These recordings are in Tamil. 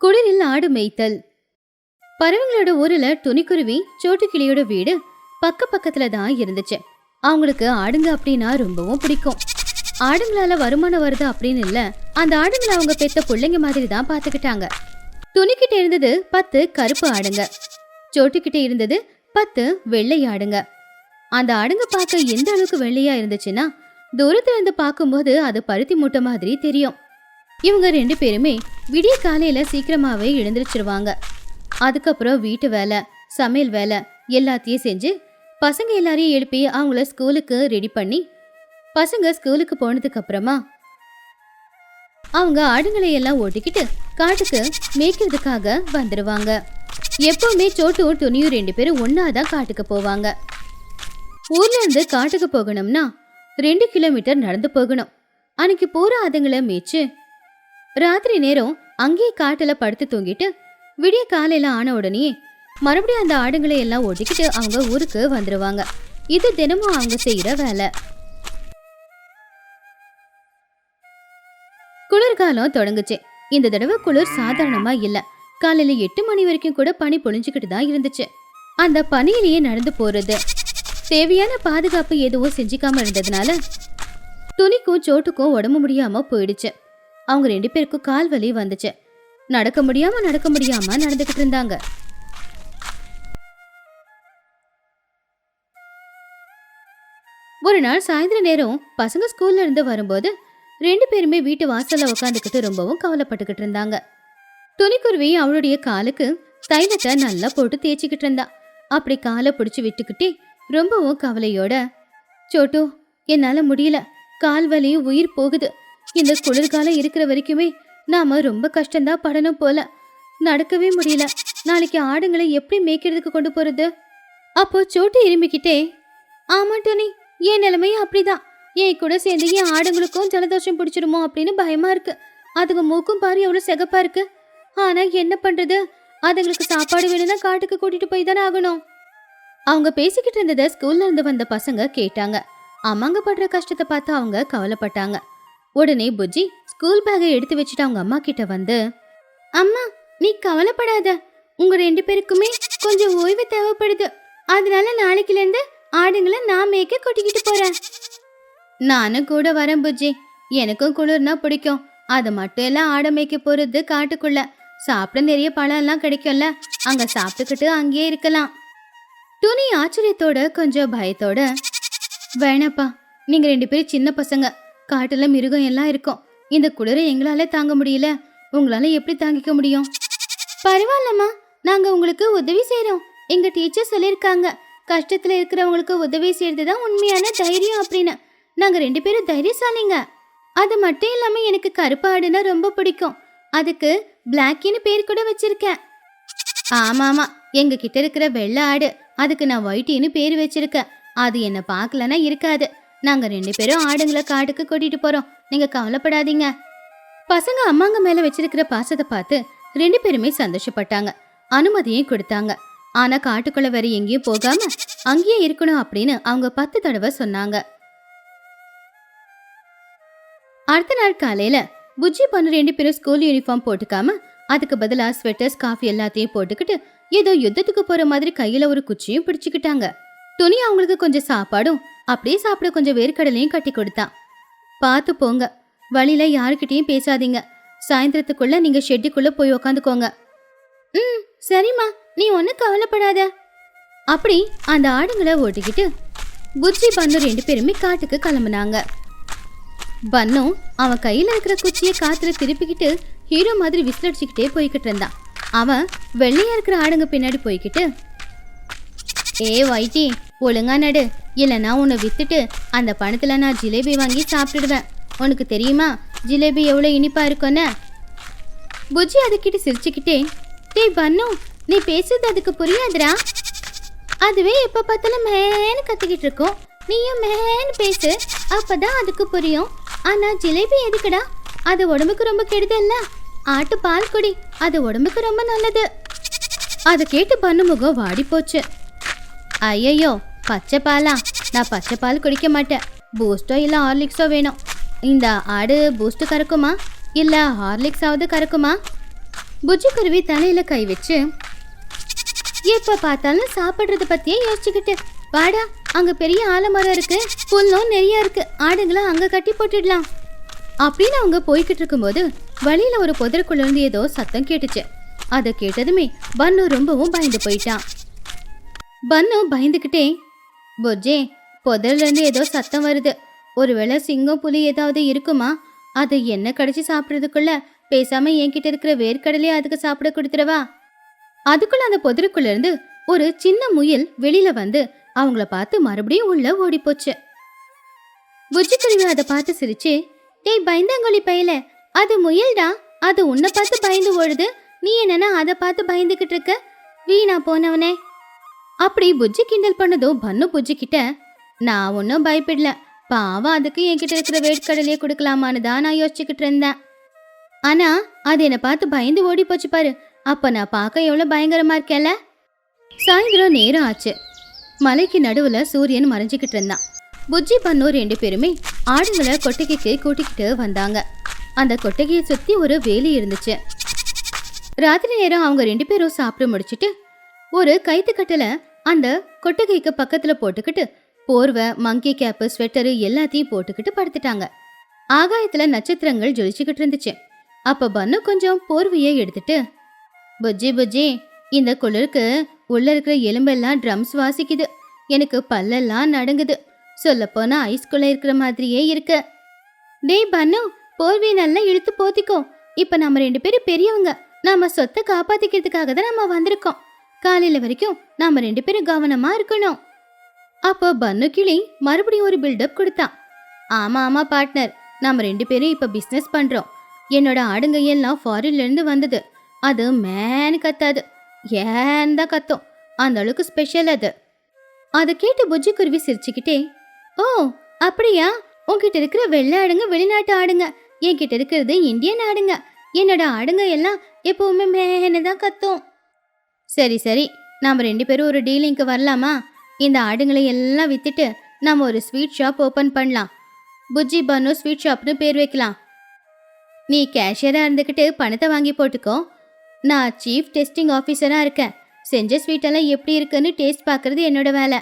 குளிரில் ஆடு மேய்த்தல். பறவைங்களோட ஊரில் துணிக்குருவி சோட்டுக்கிளியோட வீடு பக்க பக்கத்தில் தான் இருந்துச்சு. அவங்களுக்கு ஆடுங்க அப்படின்னா ரொம்பவும் பிடிக்கும். ஆடுங்களால வருமானம் வருது அப்படின்னு இல்லை அந்த ஆடுங்களை அவங்க பெத்த பிள்ளைங்க மாதிரி தான் பார்த்துக்கிட்டாங்க துணிக்கிட்ட இருந்தது பத்து கருப்பு ஆடுங்க. சோட்டுக்கிட்ட இருந்தது பத்து வெள்ளை ஆடுங்க. அந்த ஆடுங்க பார்க்க எந்த அளவுக்கு வெள்ளையா இருந்துச்சுன்னா தூரத்துல இருந்து பார்க்கும்போது அது பருத்தி மூட்டை மாதிரி தெரியும். இவங்க ரெண்டு பேருமே விடிய காலையில் சீக்கிரமாகவே எழுந்திரிச்சிருவாங்க. அதுக்கப்புறம் வீட்டு வேலை சமையல் வேலை எல்லாத்தையும் செஞ்சு பசங்க எல்லாரையும் எழுப்பி அவங்கள ஸ்கூலுக்கு ரெடி பண்ணி பசங்க ஸ்கூலுக்கு போனதுக்கப்புறமா அவங்க ஆடுங்களை எல்லாம் ஓட்டிக்கிட்டு காட்டுக்கு மேய்க்கிறதுக்காக வந்துடுவாங்க எப்பவுமே சோட்டும் துணியும் ரெண்டு பேரும் ஒன்னாதான் காட்டுக்கு போவாங்க. ஊர்ல இருந்து காட்டுக்கு போகணும்னா ரெண்டு கிலோமீட்டர் நடந்து போகணும். அன்னைக்கு பூரா அதுங்களை மேய்ச்சு ராத்திரி நேரம் அங்கேயே காட்டுல படுத்து தூங்கிட்டு விடிய காலையில ஆன உடனே மறுபடியும் அந்த ஆடுங்களை எல்லாம் ஓட்டிக்கிட்டு அவங்க ஊருக்கு வந்துருவாங்க. இது தினமும் அவங்க செய்யற வேலை. குளிர்காலம் தொடங்குச்சு. இந்த தடவை குளிர் சாதாரணமா இல்ல. காலையில எட்டு மணி வரைக்கும் கூட பனி பொழிஞ்சுக்கிட்டு தான் இருந்துச்சு. அந்த பனியிலேயே நடந்து போறது. தேவையான பாதுகாப்பு எதுவும் செஞ்சுக்காம இருந்ததுனால துணிக்கும் சோட்டுக்கும் உடம்பு முடியாம போயிடுச்சு. அவங்க ரெண்டு பேருக்கும் கால் வலி வந்துச்சு. நடக்க முடியாம நடக்க முடியாம நடந்துகிட்டு இருந்தாங்க. ஒரு நாள் சாயந்தர நேரம் பசங்க ஸ்கூல்ல இருந்து வரும்போது ரெண்டு பேருமே வீட்டு வாசல்ல உட்காந்துக்கிட்டு ரொம்பவும் கவலைப்பட்டுக்கிட்டு இருந்தாங்க. துணிக்குருவி அவளுடைய காலுக்கு தைலத்தை நல்லா போட்டு தேய்ச்சிக்கிட்டு இருந்தா. அப்படி காலை பிடிச்சி விட்டுக்கிட்டே ரொம்பவும் கவலையோட சோட்டு என்னால முடியல. கால் வலியும் உயிர் போகுது. இந்த குளிர்காலம் இருக்கிற வரைக்குமே நாம ரொம்ப கஷ்டம்தான் படணும் போல. நடக்கவே முடியல. நாளைக்கு ஆடுங்களை எப்படி மேய்க்கிறதுக்கு கொண்டு போறது? அப்போ சோட்டு இரும்பிக்கிட்டே ஆமா டோனி என் நிலைமையும் அப்படிதான். என் கூட சேர்ந்து என் ஆடுங்களுக்கும் ஜலதோஷம் பிடிச்சிருமோ அப்படின்னு பயமா இருக்கு. அதுங்க மூக்கும் பாரு எவ்வளோ செகப்பா இருக்கு. ஆனா என்ன பண்றது? அதுங்களுக்கு சாப்பாடு வேணும்னா காட்டுக்கு கூட்டிட்டு போய் தானே ஆகணும். அவங்க பேசிக்கிட்டு இருந்ததை ஸ்கூல்ல இருந்து வந்த பசங்க கேட்டாங்க. அம்மாங்க படுற கஷ்டத்தை பார்த்து அவங்க கவலைப்பட்டாங்க. உடனே புஜ்ஜி ஸ்கூல் பேக்கை எடுத்து வச்சுட்டு அவங்க அம்மா கிட்ட வந்து அம்மா நீ கவலைப்படாத. உங்க ரெண்டு பேருக்குமே கொஞ்சம் ஓய்வு தேவைப்படுது. அதனால நாளைக்குல இருந்து ஆடுங்களை நான் மேய்க்க கொட்டிக்கிட்டு போறேன். நானும் கூட வரேன் புஜ்ஜி. எனக்கும் குளிர்னா பிடிக்கும். அது மட்டும் எல்லாம் ஆடை மேய்க்க போறது காட்டுக்குள்ள. சாப்பிட நிறைய பழம் எல்லாம் கிடைக்கும்ல. அங்க சாப்பிட்டுக்கிட்டு அங்கேயே இருக்கலாம். துணி ஆச்சரியத்தோட கொஞ்சம் பயத்தோட வேணப்பா. நீங்க ரெண்டு பேரும் சின்ன பசங்க. காட்டுல மிருகம் எல்லாம் இருக்கும். இந்த குளிரை எங்களால தாங்க முடியல. உங்களால எப்படி தாங்கிக்க முடியும்? பரவாயில்லம்மா. நாங்க உங்களுக்கு உதவி செய்யறோம் எங்க டீச்சர் சொல்லியிருக்காங்க. கஷ்டத்துல இருக்கிறவங்களுக்கு உதவி செய்யறது தான் உண்மையான தைரியம் அப்படின்னு. நாங்க ரெண்டு பேரும் தைரியசாலிங்க. அது மட்டும் இல்லாம எனக்கு கருப்பாடுனா ரொம்ப பிடிக்கும். அதுக்கு பிளாக்கின்னு பேர் கூட வச்சிருக்கேன். ஆமாமா. எங்க கிட்ட இருக்கிற வெள்ளை ஆடு. அதுக்கு நான் ஒயிட்டின்னு பேர் வச்சிருக்கேன். அது என்ன பார்க்கலன்னா இருக்காது. நாங்க ரெண்டு பேரும் ஆடுங்களை காட்டுக்கு கூட்டிட்டு போறோம். நீங்க கவலைப்படாதீங்க. பசங்க அம்மாங்க மேல வச்சிருக்கிற பாசத்தை பார்த்து ரெண்டு பேருமே சந்தோஷப்பட்டாங்க. அனுமதியும் கொடுத்தாங்க. ஆனா காட்டுக்குள்ள வேற எங்கேயும் போகாம அங்கேயே இருக்கணும் அப்படின்னு அவங்க பத்து தடவை சொன்னாங்க. அடுத்த நாள் காலையில புஜ்ஜி பண்ண ரெண்டு பேரும் ஸ்கூல் யூனிஃபார்ம் போட்டுக்காம அதுக்கு பதிலா ஸ்வெட்டர்ஸ் காஃபி எல்லாத்தையும் போட்டுக்கிட்டு ஏதோ யுத்தத்துக்கு போற மாதிரி கையில ஒரு குச்சியும் பிடிச்சுக்கிட்டாங்க. துணி அவங்களுக்கு கொஞ்சம் சாப்பாடும் அப்படியே சாப்பிட கொஞ்சம் வேர்க்கடலையும் கட்டி கொடுத்தான் பார்த்து போங்க. வழியில யாருக்கிட்டையும் பேசாதீங்க. சாயந்தரத்துக்குள்ள நீங்க ஷெட்டுக்குள்ள போய் உக்காந்துக்கோங்க. ம் சரிம்மா. நீ ஒன்றும் கவலைப்படாத. அப்படி அந்த ஆடுங்களை ஓட்டிக்கிட்டு புஜ்ஜி பன்னு ரெண்டு பேருமே காட்டுக்கு கிளம்புனாங்க. பன்னு அவன் கையில இருக்கிற குச்சியை காத்துல திருப்பிக்கிட்டு ஹீரோ மாதிரி விசிலடிச்சுக்கிட்டே போய்கிட்டு இருந்தான். அவன் வெள்ளையா இருக்கிற ஆடுங்க பின்னாடி போய்கிட்டு ஏ வைத்தி ஒழுங்கா நடு. இல்லைன்னா உன்னை வித்துட்டு அந்த பணத்தில் நான் ஜிலேபி வாங்கி சாப்பிட்டுடுவேன். உனக்கு தெரியுமா ஜிலேபி எவ்வளோ இனிப்பாக இருக்கும்னு? புஜ்ஜி அதுக்கிட்ட சிரிச்சுக்கிட்டே டேய் பண்ணு நீ பேசுறது அதுக்கு புரியாதுடா. அதுவே எப்போ பார்த்தாலும் மேன்னு கற்றுக்கிட்டு இருக்கோம். நீயும் மேன்னு பேசு அப்போ தான் அதுக்கு புரியும். ஆனால் ஜிலேபி எதுக்குடா? அது உடம்புக்கு ரொம்ப கெடுதல்ல ஆட்டு பால் குடி அது உடம்புக்கு ரொம்ப நல்லது. அதை கேட்டு பண்ணு முகம் வாடி போச்சு ஐயையோ பச்சை பாலா. நான் பச்சை பால் குடிக்க மாட்டேன். பூஸ்டோ இல்லை ஹார்லிக்ஸோ வேணும். இந்த ஆடு பூஸ்ட் கறக்குமா? இல்லை ஹார்லிக்ஸாவது கறக்குமா? புஜ்ஜி குருவி தலையில் கை வச்சு எப்போ பார்த்தாலும் சாப்பிட்றத பற்றியே யோசிச்சுக்கிட்டு வாடா அங்கே பெரிய ஆலமரம் இருக்கு. புல்லும் நிறைய இருக்கு. ஆடுங்களை அங்கே கட்டி போட்டுடலாம். அப்படின்னு அவங்க போய்கிட்டு இருக்கும்போது வழியில் ஒரு புதருக்குள்ளேருந்து ஏதோ சத்தம் கேட்டுச்சு. அதை கேட்டதுமே பன்னு ரொம்பவும் பயந்து போயிட்டான். பன்னு பயந்துக்கிட்டே பொஜ்ஜே புதர்லேருந்து ஏதோ சத்தம் வருது. ஒருவேளை சிங்கம் புலி ஏதாவது இருக்குமா? அது என்ன கடிச்சு சாப்பிட்றதுக்குள்ள பேசாம என்கிட்ட இருக்கிற வேர்க்கடலையே அதுக்கு சாப்பிட கொடுத்துடவா? அதுக்குள்ள அந்த புதருக்குள்ள இருந்து ஒரு சின்ன முயல் வெளியில வந்து அவங்கள பார்த்து மறுபடியும் உள்ள ஓடி போச்சு புஜ்ஜிக்குருவி அதை பார்த்து சிரிச்சு டேய் பயந்தாங்கொழி பையல அது முயல்டா? அது உன்னை பார்த்து பயந்து ஓடுது. நீ என்னன்னா அதை பார்த்து பயந்துகிட்டு இருக்க? வீணா போனவனே. அப்படி புஜ்ஜி கிண்டல் பண்ணதும் பன்னு புஜ்ஜி கிட்ட நான் ஒன்றும் பயப்படல. பாவம் அதுக்கு என்கிட்ட இருக்கிற வேட்கடலையே கொடுக்கலாமான்னு தான் நான் யோசிச்சுக்கிட்டு இருந்தேன். ஆனா அது என்னை பார்த்து பயந்து ஓடி போச்சு பாரு. அப்ப நான் பார்க்க எவ்வளவு பயங்கரமா இருக்கேல்ல? சாயந்தரம் நேரம் ஆச்சு. மலைக்கு நடுவுல சூரியன் மறைஞ்சிக்கிட்டு இருந்தான். புஜ்ஜி பண்ணு ரெண்டு பேருமே ஆடுங்களை கொட்டகைக்கு கூட்டிக்கிட்டு வந்தாங்க. அந்த கொட்டகையை சுத்தி ஒரு வேலி இருந்துச்சு. ராத்திரி நேரம் அவங்க ரெண்டு பேரும் சாப்பிட்டு முடிச்சிட்டு ஒரு கைத்து அந்த கொட்டகைக்கு பக்கத்துல போட்டுக்கிட்டு போர்வை மங்கி கேப்பு ஸ்வெட்டரு எல்லாத்தையும் போட்டுக்கிட்டு படுத்துட்டாங்க. ஆகாயத்துல நட்சத்திரங்கள் ஜொலிச்சுக்கிட்டு இருந்துச்சு. அப்ப பன்னு கொஞ்சம் போர்வையை எடுத்துட்டு புஜ்ஜி புஜ்ஜி இந்த குளிருக்கு உள்ள இருக்கிற எலும்பெல்லாம் ட்ரம்ஸ் வாசிக்குது. எனக்கு பல்லெல்லாம் நடுங்குது. சொல்லப்போனா ஐஸ்குள்ள இருக்கிற மாதிரியே இருக்கு. டேய் பன்னு போர்வையை நல்லா இழுத்து போத்திக்கோ. இப்ப நம்ம ரெண்டு பேரும் பெரியவங்க. நாம சொத்தை காப்பாத்திக்கிறதுக்காக தான் நம்ம வந்திருக்கோம். காலையில வரைக்கும் நாம ரெண்டு பேரும் கவனமா இருக்கணும். அப்போ பன்னு கிளி மறுபடியும் ஒரு பில்டப் கொடுத்தான் ஆமா ஆமா பார்ட்னர் நாம ரெண்டு பேரும் இப்ப பிசினஸ் பண்றோம். என்னோட ஆடுங்க எல்லாம் ஃபாரின்ல இருந்து வந்தது. அது மேனு கத்தாது. ஏன் தான் கத்தும். அந்த அளவுக்கு ஸ்பெஷல் அது. அதை கேட்டு புஜ்ஜி குருவி சிரிச்சுக்கிட்டே ஓ அப்படியா? உன்கிட்ட இருக்கிற வெள்ளை ஆடுங்க வெளிநாட்டு ஆடுங்க. என்கிட்ட இருக்கிறது இந்தியன் ஆடுங்க. என்னோட ஆடுங்க எல்லாம் எப்பவுமே மேனு தான் கத்தும். சரி சரி. நாம் ரெண்டு பேரும் ஒரு டீலிங்க்கு வரலாமா? இந்த ஆடுங்களை எல்லாம் வித்துட்டு நாம் ஒரு ஸ்வீட் ஷாப் ஓப்பன் பண்ணலாம். புஜ்ஜி பன்னு ஸ்வீட் ஷாப்னு பேர் வைக்கலாம். நீ கேஷியராக இருந்துக்கிட்டு பணத்தை வாங்கி போட்டுக்கோ. நான் சீஃப் டெஸ்டிங் ஆஃபீஸராக இருக்கேன். செஞ்ச ஸ்வீட்டெல்லாம் எப்படி இருக்குன்னு டேஸ்ட் பார்க்குறது என்னோட வேலை.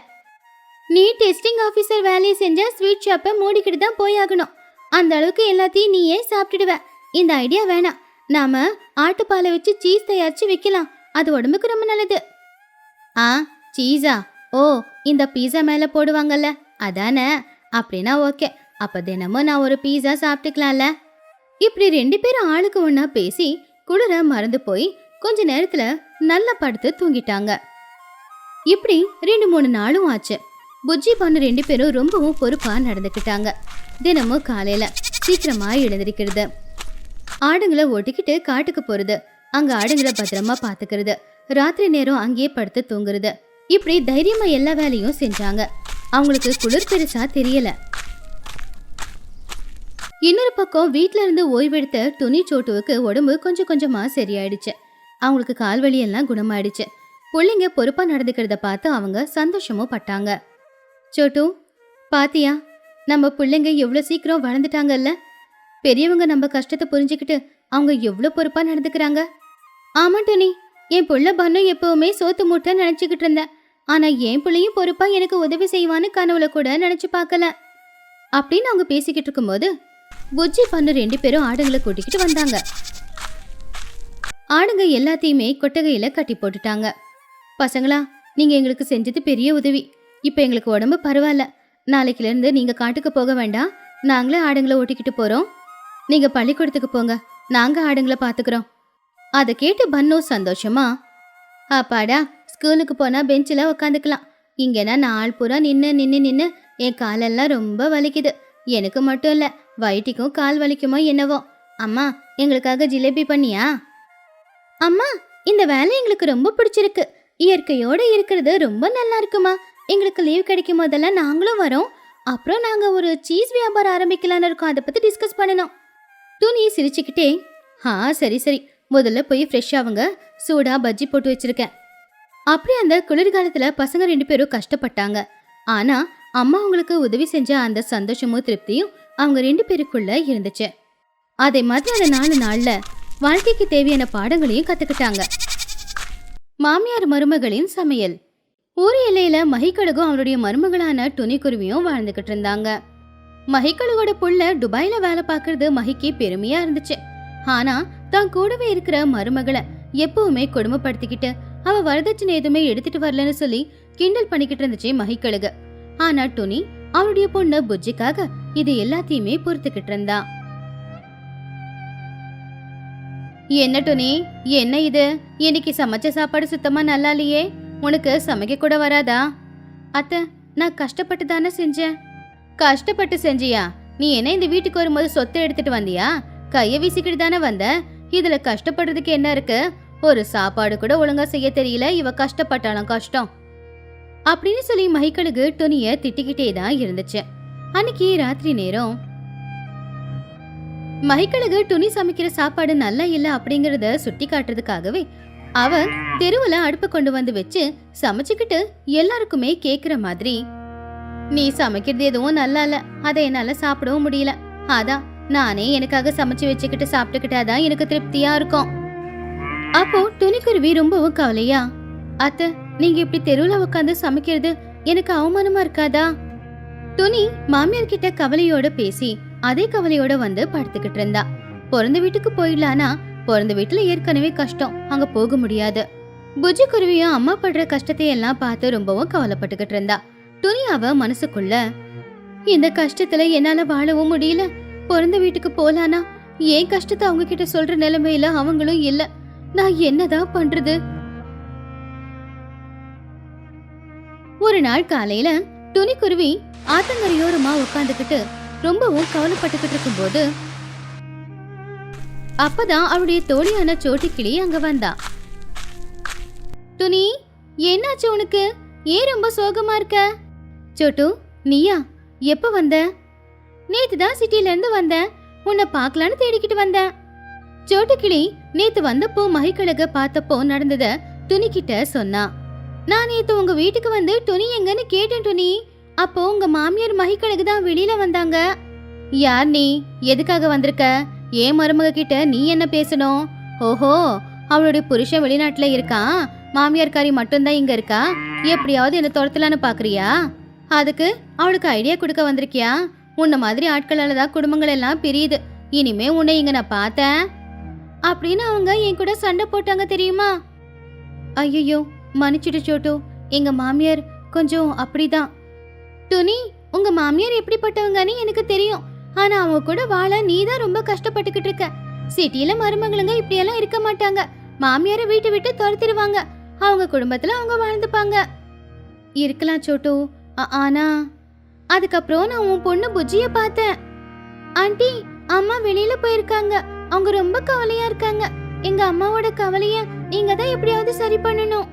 நீ டெஸ்டிங் ஆஃபீஸர் வேலையை செஞ்சால் ஸ்வீட் ஷாப்பை மூடிக்கிட்டு தான் போயாகணும் அந்த அளவுக்கு எல்லாத்தையும் நீயே சாப்பிட்டுடுவ. இந்த ஐடியா வேணாம். நாம ஆட்டுப்பாலை வச்சு சீஸ் தயாரித்து வைக்கலாம். அது உடம்புக்கு ரொம்ப நல்லது. ஆ சீஸா ஓ இந்த பீஸா மேலே போடுவாங்கல்ல. அதானே? அப்படின்னா ஓகே. அப்போ தினமும் நான் ஒரு பீஸா சாப்பிட்டுக்கலாம்ல. இப்படி ரெண்டு பேரும் ஆளுக்கு ஒன்றா பேசி குளிர மறந்து போய் கொஞ்ச நேரத்தில் நல்லா படுத்து தூங்கிட்டாங்க. இப்படி ரெண்டு மூணு நாளும் ஆச்சு. புஜ்ஜி பண்ண ரெண்டு பேரும் ரொம்பவும் பொறுப்பாக நடந்துக்கிட்டாங்க. தினமும் காலையில் சீக்கிரமாக எழுந்திருக்கிறது. ஆடுங்களை ஓட்டிக்கிட்டு காட்டுக்கு போகிறது அங்க ஆடுங்களை பத்திரமா பாத்துக்கிறது. ராத்திரி நேரம் அங்கேயே படுத்து தூங்குறது. இப்படி தைரியமா எல்லா வேலையும் செஞ்சாங்க. அவங்களுக்கு குளிர் பெருசா தெரியல. இன்னொரு பக்கம் வீட்ல இருந்து ஓய்வெடுத்த துணி சோட்டுவுக்கு உடம்பு கொஞ்சம் கொஞ்சமா சரியாயிடுச்சு. அவங்களுக்கு கால் எல்லாம் குணமாயிடுச்சு. பிள்ளைங்க பொறுப்பா நடந்துக்கிறத பார்த்து அவங்க சந்தோஷமும் பட்டாங்க. சோட்டு பாத்தியா? நம்ம பிள்ளைங்க எவ்வளோ சீக்கிரம் வளர்ந்துட்டாங்கல்ல? பெரியவங்க நம்ம கஷ்டத்தை புரிஞ்சுக்கிட்டு அவங்க எவ்வளோ பொறுப்பா நடந்துக்கிறாங்க? ஆமா டனி. என் புள்ள பண்ணு எப்பவுமே சோத்து மூட்டை நினைச்சுக்கிட்டு இருந்தேன் ஆனா என் பிள்ளையும் பொறுப்பா எனக்கு உதவி செய்வான்னு கனவுல கூட நினைச்சு பார்க்கல. அப்படின்னு அவங்க பேசிக்கிட்டு இருக்கும்போது புஜ்ஜி பண்ணு ரெண்டு பேரும் ஆடுங்களை கூட்டிக்கிட்டு வந்தாங்க. ஆடுங்க எல்லாத்தையுமே கொட்டகையில கட்டி போட்டுட்டாங்க. பசங்களா நீங்க எங்களுக்கு செஞ்சது பெரிய உதவி. இப்போ எங்களுக்கு உடம்பு பரவாயில்ல. நாளைக்கிலேருந்து நீங்கள் நீங்க காட்டுக்கு போக வேண்டாம். நாங்களே ஆடுங்களை ஓட்டிக்கிட்டு போறோம். நீங்க பள்ளிக்கூடத்துக்கு போங்க. நாங்க ஆடுங்களை பாத்துக்கிறோம். அதை கேட்டு பன்னு சந்தோஷமா அப்பாடா ஸ்கூலுக்கு போனால் பெஞ்சில் உக்காந்துக்கலாம். இங்கேனா நாள் பூரா நின்று நின்று நின்று என் காலெல்லாம் ரொம்ப வலிக்குது. எனக்கு மட்டும் இல்லை வயிற்றுக்கும் கால் வலிக்குமோ என்னவோ. அம்மா எங்களுக்காக ஜிலேபி பண்ணியா? அம்மா இந்த வேலை எங்களுக்கு ரொம்ப பிடிச்சிருக்கு. இயற்கையோடு இருக்கிறது ரொம்ப நல்லா இருக்குமா. எங்களுக்கு லீவ் கிடைக்கும் போதெல்லாம் நாங்களும் வரோம். அப்புறம் நாங்கள் ஒரு சீஸ் வியாபாரம் ஆரம்பிக்கலாம்னு இருக்கோம். அதை பற்றி டிஸ்கஸ் பண்ணணும். துணி சிரிச்சுக்கிட்டே ஆ சரி சரி. முதல்ல போய் ஃப்ரெஷ்ஷாக அவங்க சூடாக பஜ்ஜி போட்டு வச்சுருக்கேன். அப்படி அந்த குளிர்காலத்தில் பசங்க ரெண்டு பேரும் கஷ்டப்பட்டாங்க. ஆனால் அம்மா அவங்களுக்கு உதவி செஞ்ச அந்த சந்தோஷமும் திருப்தியும் அவங்க ரெண்டு பேருக்குள்ள இருந்துச்சு. அதே மாதிரி அந்த நாலு நாளில் வாழ்க்கைக்கு தேவையான பாடங்களையும் கற்றுக்கிட்டாங்க மாமியார் மருமகளின் சமையல். ஊர் எல்லையில மகிக்கழுகும் அவருடைய மருமகளான துணிக்குருவியும் வாழ்ந்துகிட்டு இருந்தாங்க. மகிக்கழுகோட புள்ள துபாயில வேலை பார்க்கறது மகிக்கு பெருமையா இருந்துச்சு. ஆனா தான் கூடவே இருக்கிற மருமகளை எப்பவுமே கொடுமைப்படுத்திக்கிட்டு அவ வரதட்சணை எதுவுமே எடுத்துட்டு வரலன்னு சொல்லி கிண்டல் பண்ணிக்கிட்டு இருந்துச்சு மகிக்கழுகு. ஆனா துணி அவருடைய பொண்ணு புஜ்ஜிக்காக இது எல்லாத்தையுமே பொறுத்துக்கிட்டு இருந்தா. என்ன துணி என்ன இது? இன்னைக்கு சமைச்ச சாப்பாடு சுத்தமா நல்லா இல்லையே உனக்கு சமைக்க கூட வராதா? அத்தை நான் கஷ்டப்பட்டு தானே செஞ்சேன். கஷ்டப்பட்டு செஞ்சியா? நீ என்ன இந்த வீட்டுக்கு வரும்போது சொத்தை எடுத்துட்டு வந்தியா? கைய வீசிக்கிட்டு தானே வந்த? இதுல கஷ்டப்படுறதுக்கு என்ன இருக்கு? ஒரு சாப்பாடு கூட ஒழுங்கா செய்ய தெரியல இவ கஷ்டப்பட்டாலும் கஷ்டம். அப்படின்னு சொல்லி மைக்கழுகு துணிய திட்டிக்கிட்டே தான் இருந்துச்சு. அன்னைக்கு ராத்திரி நேரம். மைக்கழுகு துணி சமைக்கிற சாப்பாடு நல்லா இல்ல அப்படிங்கறத சுட்டி காட்டுறதுக்காகவே அவன் தெருவுல அடுப்பு கொண்டு வந்து வச்சு சமைச்சுக்கிட்டு எல்லாருக்குமே கேக்குற மாதிரி நீ சமைக்கிறது எதுவும் நல்லா இல்ல. அதை என்னால சாப்பிடவும் முடியல. அதான் நானே எனக்காக சமைச்சு வச்சுக்கிட்டு சாப்பிட்டுக்கிட்டாதான் எனக்கு திருப்தியா இருக்கும். அப்போ துணிக்குருவி ரொம்பவும் கவலையா அத்தை நீங்க இப்படி தெருவுல உட்காந்து சமைக்கிறது எனக்கு அவமானமா இருக்காதா? துணி மாமியார் கிட்ட கவலையோட பேசி அதே கவலையோட வந்து படுத்துக்கிட்டு இருந்தா. பிறந்த வீட்டுக்கு போயிடலானா பிறந்த வீட்டுல ஏற்கனவே கஷ்டம் அங்க போக முடியாது. புஜி குருவியும் அம்மா படுற கஷ்டத்தை எல்லாம் பார்த்து ரொம்பவும் கவலைப்பட்டுக்கிட்டு இருந்தா. துணி அவ மனசுக்குள்ள இந்த கஷ்டத்துல என்னால வாழவும் முடியல பிறந்த வீட்டுக்கு போலானா? ஏன் கஷ்டத்தை அவங்க கிட்ட சொல்ற நிலைமையில அவங்களும் இல்ல. நான் என்னதான் பண்றது? ஒரு நாள் காலையில துணிக்குருவி ஆத்தங்கரையோரமா உட்காந்துக்கிட்டு ரொம்பவும் கவலைப்பட்டுக்கிட்டு இருக்கும்போது அப்பதான் அவளுடைய தோழியான சோட்டுக்கிளி அங்க வந்தா. துணி என்னாச்சு உனக்கு? ஏன் ரொம்ப சோகமா இருக்க? சோட்டு நீயா எப்ப வந்த? நேத்து தான் சிட்டில இருந்து வந்தேன். உன்னை பார்க்கலான்னு தேடிக்கிட்டு வந்தேன். சோட்டுக்கிளி நேத்து வந்தப்போ மகிக்கழக பார்த்தப்போ நடந்தத துணிக்கிட்ட சொன்னா. நான் நேத்து உங்க வீட்டுக்கு வந்து துணி எங்கன்னு கேட்டேன் துணி. அப்போ உங்க மாமியார் மகிக்கழகு தான் வெளியில வந்தாங்க. யார் நீ? எதுக்காக வந்திருக்க? ஏன் மருமக கிட்ட நீ என்ன பேசணும்? ஓஹோ அவளுடைய புருஷன் வெளிநாட்டுல இருக்கான் மாமியார்காரி மட்டும்தான் இங்க இருக்கா? எப்படியாவது என்ன துரத்தலான்னு பாக்குறியா? அதுக்கு அவளுக்கு ஐடியா கொடுக்க வந்திருக்கியா? உன்ன மாதிரி ஆட்களால தான் குடும்பங்கள் எல்லாம் பிரியுது. இனிமே உன்னை இங்க நான் பார்த்தேன். அப்படின்னு அவங்க என் கூட சண்டை போட்டாங்க தெரியுமா? ஐயோ மன்னிச்சிடு சோட்டு. எங்க மாமியார் கொஞ்சம் அப்படிதான். துணி உங்க மாமியார் எப்படிப்பட்டவங்கன்னு எனக்கு தெரியும். ஆனா அவங்க கூட வாழ நீ தான் ரொம்ப கஷ்டப்பட்டுக்கிட்டு இருக்க. சிட்டியில மருமகளுங்க இப்படியெல்லாம் இருக்க மாட்டாங்க. மாமியாரை வீட்டை விட்டு துரத்திடுவாங்க. அவங்க குடும்பத்துல அவங்க வாழ்ந்துப்பாங்க. இருக்கலாம் சோட்டு. ஆனா அதுக்கப்புறம் நான் உன் பொண்ணு புஜ்ஜிய பார்த்தேன். ஆண்டி அம்மா வெளியில போயிருக்காங்க. அவங்க ரொம்ப கவலையா இருக்காங்க. எங்க அம்மாவோட கவலைய நீங்க தான் எப்படியாவது சரி பண்ணணும்.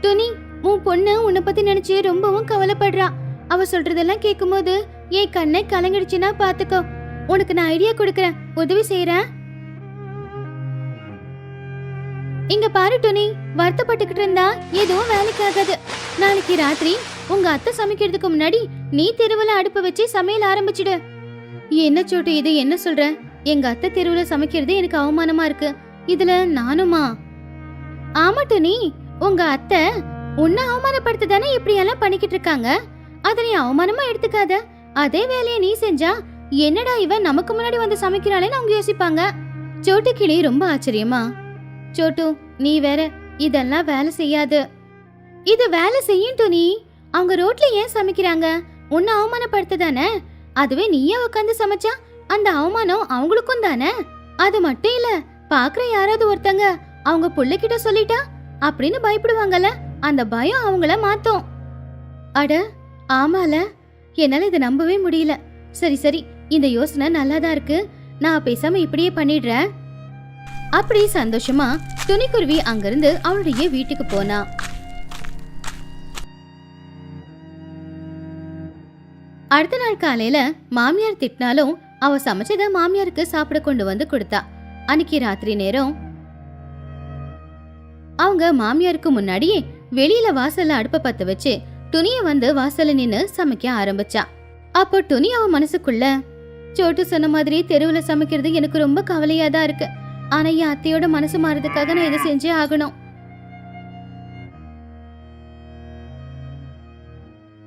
துணி உன் பொண்ணு உன்னை பத்தி நினைச்சு ரொம்பவும் கவலைப்படுறா. அவ சொல்றதெல்லாம் கேட்கும்போது ஏன் கண்ணை கலங்கிடுச்சுன்னா பாத்துக்கோ. உனக்கு நான் ஐடியா கொடுக்கறேன். உதவி செய்யறேன் இங்க பாரு டுனி. வருத்தப்பட்டுக்கிட்டு இருந்தா எதுவும் வேலைக்கு ஆகாது. நாளைக்கு ராத்திரி உங்க அத்தை சமைக்கிறதுக்கு முன்னாடி நீ தெருவுல அடுப்பு வச்சு சமையல் ஆரம்பிச்சிடு. என்ன சோட்டு இது? என்ன சொல்ற? எங்க அத்தை தெருவுல சமைக்கிறது எனக்கு அவமானமா இருக்கு. இதுல நானுமா? ஆமா டுனி. உங்க அத்தை உன்னை அவமானப்படுத்த தானே இப்படி எல்லாம் பண்ணிக்கிட்டு இருக்காங்க? அதை நீ அவமானமா எடுத்துக்காத. அதே வேலையை நீ செஞ்சா என்னடா இவன் நமக்கு முன்னாடி வந்து சமைக்கிறாளேன்னு அவங்க யோசிப்பாங்க. சோட்டு கிளி ரொம்ப ஆச்சரியமா? சோட்டு நீ வேற இதெல்லாம் வேலை செய்யாது. இது வேலை செய்யும் துணி அவங்க ரோட்ல ஏன் சமைக்கிறாங்க? உன்னை அவமானப்படுத்த தானே அதுவே நீயே உட்காந்து சமைச்சா அந்த அவமானம் அவங்களுக்கும் தானே? அது மட்டும் இல்ல பாக்குற யாராவது ஒருத்தங்க அவங்க புள்ளைகிட்ட சொல்லிட்டா அப்படின்னு பயப்படுவாங்கல்ல அந்த பயம் அவங்கள மாத்தும். அட ஆமால என்னால இதை நம்பவே முடியல. சரி சரி இந்த யோசனை நல்லாதான் இருக்கு. நான் பேசாம இப்படியே பண்ணிடுறேன். அப்படி சந்தோஷமா துணிக்குருவி அங்கிருந்து அவளுடைய வீட்டுக்கு போனா. அடுத்த நாள் காலையில மாமியார் திட்டினாலும் அவ சமைச்சத மாமியாருக்கு சாப்பிட கொண்டு வந்து கொடுத்தா. அன்னைக்கு ராத்திரி நேரம் அவங்க மாமியாருக்கு முன்னாடியே வெளியில வாசல்ல அடுப்ப பத்த வச்சு துணிய வந்து வாசல்ல நின்னு சமைக்க ஆரம்பிச்சா. அப்போ துணி அவ மனசுக்குள்ள சோட்டு சொன்ன மாதிரி தெருவுல சமைக்கிறது எனக்கு ரொம்ப கவலையா தான் இருக்கு. ஆனா என் அத்தையோட மனசு மாறதுக்காக நான் இதை செஞ்சே ஆகணும்.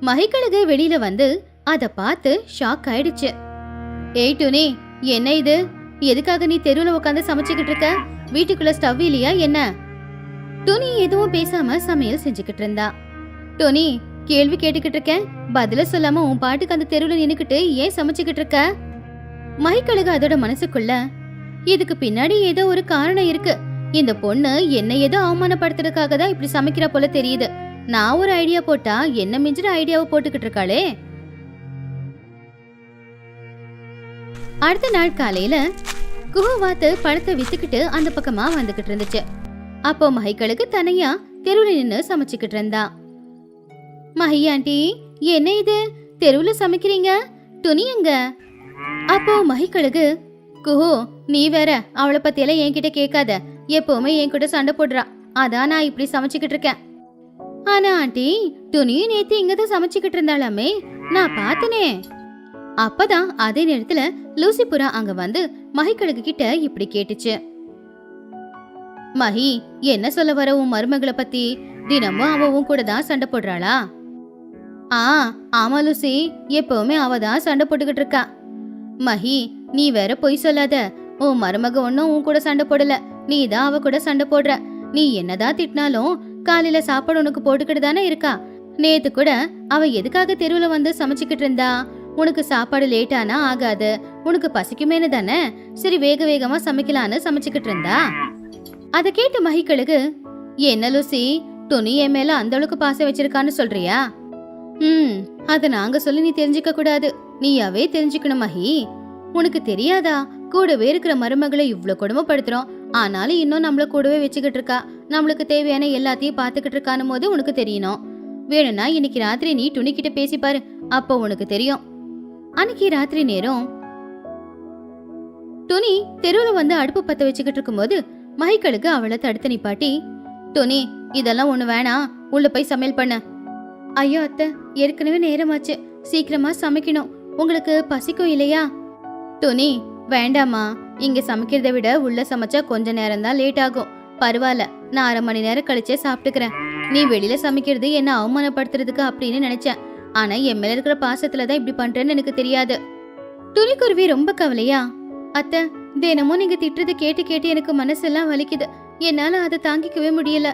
மகிக்கழுகு வெளியில வந்து அத பார்த்து ஷாக் ஆயிடுச்சு. ஏய் டுனி என்ன இது? எதுக்காக நீ தெருவுல உட்காந்து சமைச்சுக்கிட்டு இருக்க? வீட்டுக்குள்ள ஸ்டவ் இல்லையா என்ன? துணி எதுவும் பேசாம சமையல் செஞ்சுக்கிட்டு இருந்தா. டுனி கேள்வி கேட்டுக்கிட்டு இருக்கேன். பதில சொல்லாம உன் பாட்டுக்கு அந்த தெருவுல நின்னுக்கிட்டு ஏன் சமைச்சுக்கிட்டு இருக்க? மகிக்கழுகு அதோட மனசுக்குள்ள இதுக்கு பின்னாடி ஏதோ ஒரு காரணம் இருக்கு. இந்த பொண்ணு என்ன ஏதோ அவமானப்படுத்துறதுக்காக தான் இப்படி சமைக்கிற போல தெரியுது. நான் ஒரு ஐடியா போட்டா என்ன மிஞ்சிற ஐடியாவை போட்டுக்கிட்டு இருக்காளே? அடுத்த நாள் காலையில குஹவாத்து பழத்தை வித்துக்கிட்டு அந்த பக்கமா வந்துகிட்டு இருந்துச்சு. அப்போ மகைகளுக்கு தனியா தெருவில் நின்னு சமைச்சுக்கிட்டு இருந்தா. மஹி ஆண்டி என்ன இது? தெருவில் சமைக்கிறீங்க? துணி எங்க? அப்போ மகிக்களுக்கு குஹு நீ வேற அவளை பத்தியெல்லாம் என்கிட்ட கேட்காத. எப்பவுமே என் கூட சண்டை போடுறா. அதான் நான் இப்படி சமைச்சுக்கிட்டு இருக்கேன். ஆனா ஆண்டி துணியும் நேத்து இங்கதான் சமைச்சுக்கிட்டு இருந்தாளாமே. நான் பார்த்தனே. அப்பதான் அதே நேரத்துல லூசிபுரா அங்க வந்து மகிக்கழுகு கிட்ட இப்படி கேட்டுச்சு. மஹி என்ன சொல்ல வர உன் மருமகளை பத்தி? தினமும் அவ உன் கூட தான் சண்டை போடுறாளா? ஆ ஆமா லூசி. எப்பவுமே அவ தான் சண்டை போட்டுக்கிட்டு இருக்கா. மஹி நீ வேற பொய் சொல்லாத. உன் மருமக ஒன்னும் உன் கூட சண்டை போடல. நீ தான் அவ கூட சண்டை போடுற. நீ என்னதான் திட்டினாலும் காலையில சாப்பாடு உனக்கு போட்டுக்கிட்டு தானே இருக்கா? நேத்து கூட அவ எதுக்காக தெருவுல வந்து சமைச்சுக்கிட்டு இருந்தா? உனக்கு சாப்பாடு லேட்டானா ஆகாது. உனக்கு பசிக்குமேனு தானே? சரி வேக வேகமா சமைக்கலான்னு சமைச்சுக்கிட்டு இருந்தா? அத கேட்டு மகிக்கழுகு என்ன லூசி? துணி என் மேல அந்த அளவுக்கு பாசம் வச்சிருக்கான்னு சொல்றியா? ம் அத நாங்க சொல்லி நீ தெரிஞ்சுக்க கூடாது. நீயாவே தெரிஞ்சுக்கணும் மகி. உனக்கு தெரியாதா? கூடவே இருக்கிற மருமகளை இவ்வளோ கொடுமைப்படுத்துறோம். ஆனாலும் இன்னும் நம்மள கூடவே வச்சுக்கிட்டு இருக்கா. நம்மளுக்கு தேவையான எல்லாத்தையும் பாத்துக்கிட்டு இருக்கானும் போது உனக்கு தெரியணும். வேணும்னா இன்னைக்கு ராத்திரி நீ துணிக்கிட்ட பேசி பாரு. அப்போ உனக்கு தெரியும். அன்னைக்கு ராத்திரி நேரம் துணி தெருவுல வந்து அடுப்பு பத்த வச்சுக்கிட்டு இருக்கும்போது மகிக்களுக்கு அவளை தடுத்து நிப்பாட்டி துணி இதெல்லாம் ஒண்ணு வேணாம். உள்ள போய் சமையல் பண்ண. ஐயோ அத்தை ஏற்கனவே நேரமாச்சு. சீக்கிரமா சமைக்கணும். உங்களுக்கு பசிக்கும் இல்லையா? துணி வேண்டாம்மா இங்க சமைக்கிறத விட உள்ள சமைச்சா கொஞ்ச நேரம் தான் லேட் ஆகும். பரவாயில்ல நான் அரை மணி நேரம் கழிச்சே சாப்பிட்டுக்கிறேன். நீ வெளியில சமைக்கிறது என்ன அவமானப்படுத்துறதுக்கு அப்படின்னு நினைச்சேன். ஆனா என் மேல இருக்கிற பாசத்துல தான் இப்படி பண்றேன்னு எனக்கு தெரியாது. துணிக்குருவி ரொம்ப கவலையா அத்தை தினமும் நீங்க திட்டுறது கேட்டு கேட்டு எனக்கு மனசெல்லாம் வலிக்குது. என்னால அதை தாங்கிக்கவே முடியல.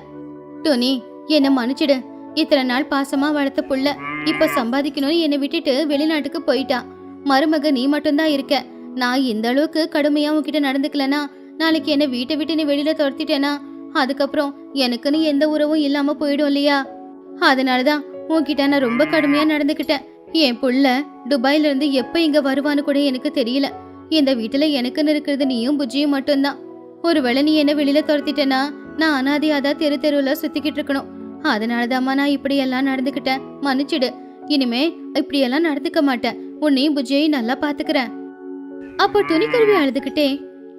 துணி என்ன மன்னிச்சிடு. இத்தனை நாள் பாசமா வளர்த்த புள்ள இப்ப சம்பாதிக்கணும்னு என்னை விட்டுட்டு வெளிநாட்டுக்கு போயிட்டா. மருமக நீ மட்டும்தான் இருக்க. நான் இந்த அளவுக்கு கடுமையா உன்கிட்ட நடந்துக்கலனா நாளைக்கு என்ன வீட்டை விட்டு நீ வெளியில துரத்திட்டேனா? அதுக்கப்புறம் எனக்குன்னு எந்த உறவும் இல்லாம போயிடும் இல்லையா? அதனாலதான் உன்கிட்ட நான் ரொம்ப கடுமையா நடந்துக்கிட்டேன். என் புள்ள துபாயில இருந்து எப்ப இங்க வருவான்னு கூட எனக்கு தெரியல. இந்த வீட்டுல எனக்குன்னு இருக்கிறது நீயும் புஜ்ஜியும் மட்டும்தான். ஒருவேளை நீ என்ன வெளியில துரத்திட்டேனா? நான் அனாதையா தெரு தெருவுல சுத்திக்கிட்டு இருக்கணும். அதனாலதாம்மா நான் இப்படி எல்லாம் நடந்துக்கிட்டேன். மன்னிச்சிடு. இனிமே இப்படி எல்லாம் நடந்துக்க மாட்டேன். உன்னையும் புஜ்ஜியையும் நல்லா பாத்துக்கிறேன். அப்போ துணிக்கருவி அழுதுகிட்டே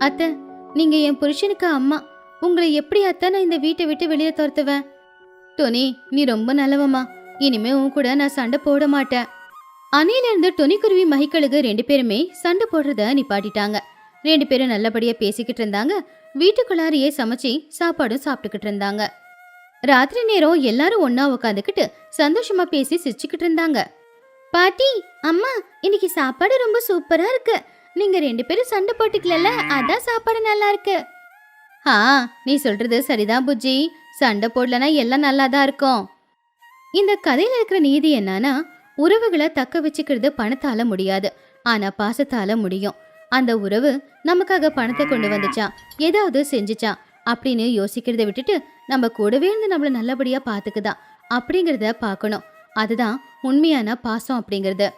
அத்தை நீங்க என் புருஷனுக்கு அம்மா. உங்களை எப்படி அத்தை நான் இந்த வீட்டை விட்டு வெளியே துரத்துவேன் துணி நீ ரொம்ப நல்லவம்மா. இனிமே உன் கூட நான் சண்டை போட மாட்டேன். அணையில இருந்து துணிக்குருவி மகிக்கழுகு ரெண்டு பேருமே சண்டை போடுறத நிப்பாட்டிட்டாங்க. ரெண்டு பேரும் நல்லபடியா பேசிக்கிட்டு இருந்தாங்க. வீட்டுக்குள்ளாரையே சமைச்சு சாப்பாடும் சாப்பிட்டுக்கிட்டு இருந்தாங்க. ராத்திரி நேரம் எல்லாரும் ஒன்னா உட்காந்துக்கிட்டு சந்தோஷமா பேசி சிரிச்சுக்கிட்டு இருந்தாங்க. பாட்டி அம்மா இன்னைக்கு சாப்பாடு ரொம்ப சூப்பரா இருக்கு. நீங்க ரெண்டு பேரும் சண்டை போட்டுக்கல அதான் சாப்பாடு நல்லா இருக்கு ஆ நீ சொல்றது சரிதான் புஜ்ஜி. சண்டை போடலனா எல்லாம் நல்லா தான் இருக்கும். இந்த கதையில இருக்கிற நீதி என்னன்னா உறவுகளை தக்க வச்சுக்கிறது பணத்தால முடியாது. ஆனா பாசத்தால முடியும். அந்த உறவு நமக்காக பணத்தை கொண்டு வந்துச்சா? ஏதாவது செஞ்சுச்சா? அப்படின்னு யோசிக்கிறத விட்டுட்டு நம்ம கூடவே இருந்து நம்மள நல்லபடியா பாத்துக்குதா? அப்படிங்கறத பார்க்கணும். அதுதான் உண்மையான பாசம் அப்படிங்கிறது.